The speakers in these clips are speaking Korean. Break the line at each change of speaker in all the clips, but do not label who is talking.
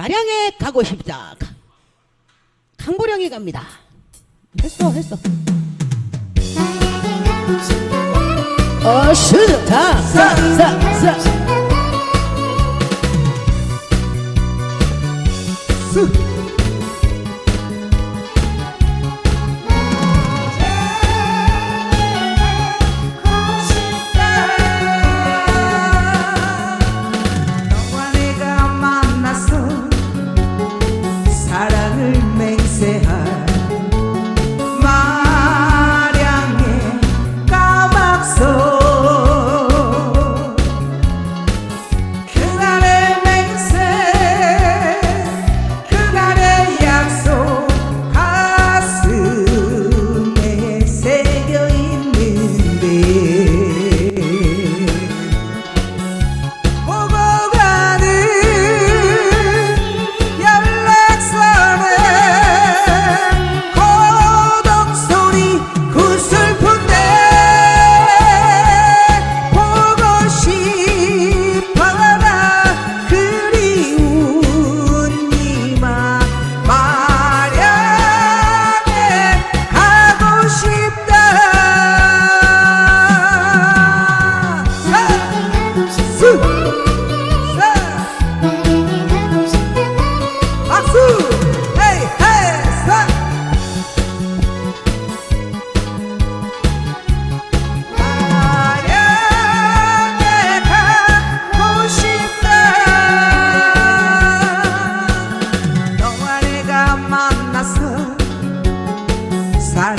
마량에 가고 싶다. 가- 강보령이 갑니다. 했어, 했어. 어, 슈다, 사, 사, 사.
스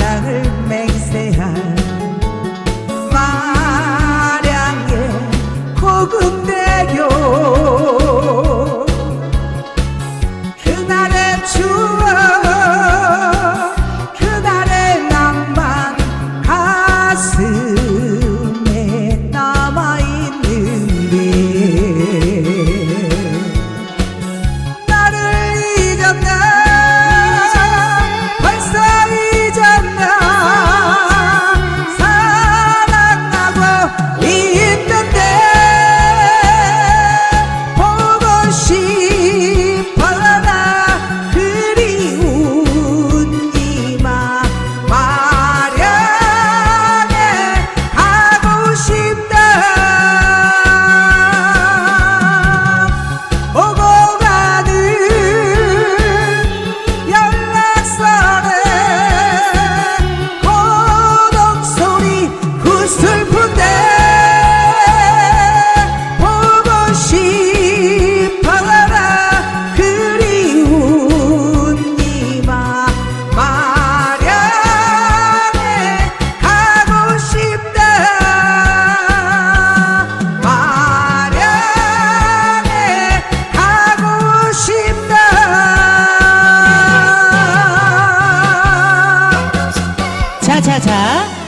and it 찾아